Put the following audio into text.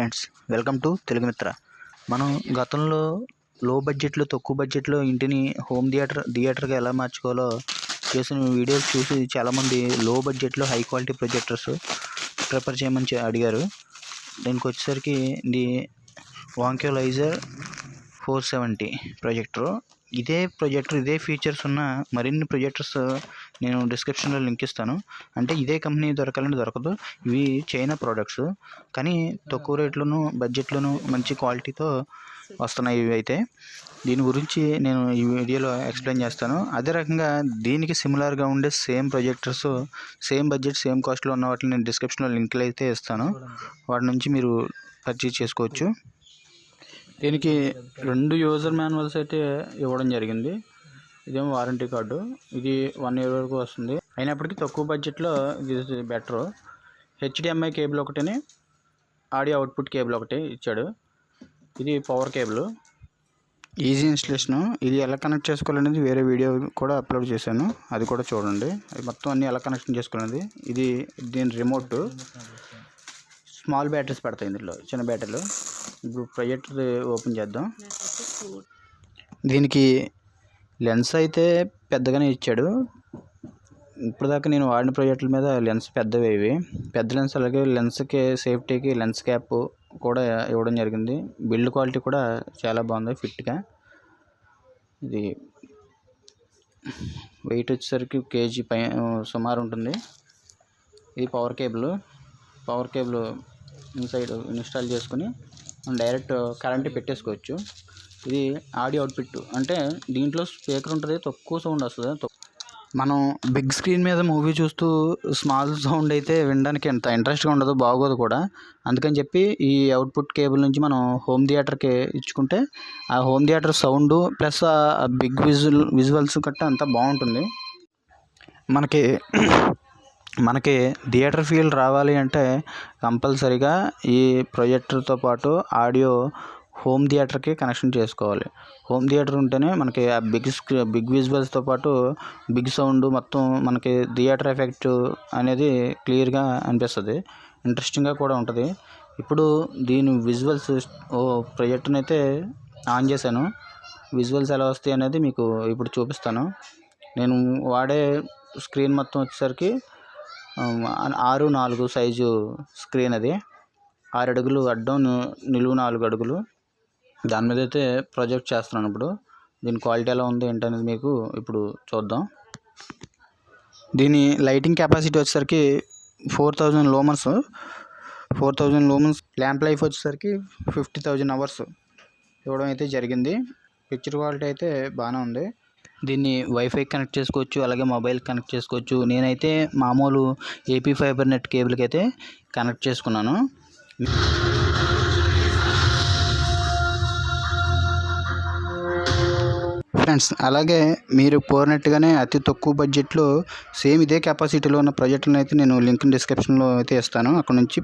Friends welcome to Telugu Mitra మనం గతంలో లో బడ్జెట్లో తక్కువ బడ్జెట్లో ఇంటిని హోమ్ థియేటర్ థియేటర్గా ఎలా మార్చుకోవాలో చేసిన వీడియోస్ చూసి చాలామంది లో బడ్జెట్లో హై క్వాలిటీ ప్రొజెక్టర్స్ ప్రిఫర్ చేయమని అడిగారు. దీనికి వచ్చేసరికి ఇది వాంక్యులైజర్ ఫోర్ సెవెంటీ ప్రొజెక్టర్. ఇదే ప్రొజెక్టర్ ఇదే ఫీచర్స్ ఉన్న మరిన్ని ప్రొజెక్టర్స్ నేను డిస్క్రిప్షన్లో లింక్ ఇస్తాను. అంటే ఇదే కంపెనీ దొరకాలంటే దొరకదు. ఇవి చైనా ప్రోడక్ట్స్. కానీ తక్కువ రేట్లోను బడ్జెట్లోను మంచి క్వాలిటీతో వస్తున్నాయి ఇవి అయితే. దీని గురించి నేను ఈ వీడియోలో ఎక్స్ప్లెయిన్ చేస్తాను. అదే రకంగా దీనికి సిమిలర్గా ఉండే same projectors same budget same కాస్ట్లో ఉన్న వాటిని నేను డిస్క్రిప్షన్లో లింకులు అయితే ఇస్తాను. వాటి నుంచి మీరు పర్చేజ్ చేసుకోవచ్చు. దీనికి రెండు యూజర్ మాన్యువల్స్ అయితే ఇవ్వడం జరిగింది. ఇదేమో వారంటీ కార్డు ఇది వన్ ఇయర్ వరకు వస్తుంది. అయినప్పటికీ తక్కువ బడ్జెట్లో ఇది బెటర్ హెచ్డిఎంఐ కేబుల్ ఒకటిని ఆడియో అవుట్పుట్ కేబుల్ ఒకటి ఇచ్చాడు. ఇది పవర్ కేబుల్ ఈజీ ఇన్స్టలేషను ఇది ఎలా కనెక్ట్ చేసుకోవాలనేది వేరే వీడియో కూడా అప్లోడ్ చేశాను. అది కూడా చూడండి. అది మొత్తం అన్నీ ఎలా కనెక్షన్ చేసుకోవాలనేది. ఇది దీని రిమోట్ స్మాల్ బ్యాటరీస్ పడతాయి ఇందులో చిన్న బ్యాటరీలు. ఇప్పుడు ప్రొజెక్టర్ ఓపెన్ చేద్దాం. దీనికి లెన్స్ అయితే పెద్దగానే ఇచ్చాడు. ఇప్పటిదాకా నేను వాడిన ప్రాజెక్టుల మీద లెన్స్ పెద్దవి ఇవి. పెద్ద లెన్స్ అలాగే లెన్స్కి సేఫ్టీకి లెన్స్ క్యాప్ కూడా ఇవ్వడం జరిగింది. బిల్డ్ క్వాలిటీ కూడా చాలా బాగుంది ఫిట్గా. ఇది వెయిట్ వచ్చేసరికి కేజీ పై సుమారు ఉంటుంది. ఇది power cable. Power cable inside install చేసుకుని మనం డైరెక్ట్ కరెంట్ పెట్టేసుకోవచ్చు. ఇది ఆడియో అవుట్పుట్. అంటే దీంట్లో స్పీకర్ ఉంటుంది తక్కువ సౌండ్ వస్తుంది. మనం బిగ్ స్క్రీన్ మీద మూవీ చూస్తూ స్మాల్ సౌండ్ అయితే వినడానికి ఎంత ఇంట్రెస్ట్గా ఉండదు బాగోదు కూడా. అందుకని చెప్పి ఈ అవుట్పుట్ కేబుల్ నుంచి మనం హోమ్ థియేటర్కి ఇచ్చుకుంటే ఆ హోమ్ థియేటర్ సౌండ్ ప్లస్ ఆ బిగ్ విజువల్ విజువల్స్ గట్టా అంతా బాగుంటుంది. మనకి మనకి థియేటర్ ఫీల్ రావాలి అంటే కంపల్సరిగా ఈ ప్రొజెక్టర్తో పాటు ఆడియో హోమ్ థియేటర్కి కనెక్షన్ చేసుకోవాలి. హోమ్ థియేటర్ ఉంటేనే మనకి ఆ బిగ్ స్క్రీ బిగ్ విజువల్స్తో పాటు బిగ్ సౌండ్ మొత్తం మనకి థియేటర్ ఎఫెక్ట్ అనేది క్లియర్గా అనిపిస్తుంది. ఇంట్రెస్టింగ్గా కూడా ఉంటుంది. ఇప్పుడు దీని విజువల్స్ ఓ ప్రొజెక్టర్ని అయితే ఆన్ చేశాను. విజువల్స్ ఎలా వస్తాయి అనేది మీకు ఇప్పుడు చూపిస్తాను. నేను వాడే స్క్రీన్ మొత్తం వచ్చేసరికి ఆరు నాలుగు సైజు స్క్రీన్ అది. ఆరు అడుగులు అడ్డం నిలువు నాలుగు అడుగులు. దాని మీద అయితే ప్రొజెక్ట్ చేస్తున్నాను ఇప్పుడు. దీని క్వాలిటీ ఎలా ఉంది ఏంటనేది మీకు ఇప్పుడు చూద్దాం. దీని లైటింగ్ కెపాసిటీ వచ్చేసరికి four thousand lumens. Four thousand lumens lamp life వచ్చేసరికి ఫిఫ్టీ థౌజండ్ అవర్స్ ఇవ్వడం అయితే జరిగింది. పిక్చర్ క్వాలిటీ అయితే బాగానే ఉంది. దీన్ని వైఫై కనెక్ట్ చేసుకోవచ్చు అలాగే మొబైల్ కనెక్ట్ చేసుకోవచ్చు. నేనైతే మామూలు ఏపీ ఫైబర్ నెట్ కేబుల్కి అయితే కనెక్ట్ చేసుకున్నాను. ఫ్రెండ్స్ అలాగే మీరు కోరినట్టుగానే అతి తక్కువ బడ్జెట్లో సేమ్ ఇదే కెపాసిటీలో ఉన్న ప్రాజెక్టులను అయితే నేను లింక్ డిస్క్రిప్షన్లో అయితే ఇస్తాను. అక్కడ నుంచి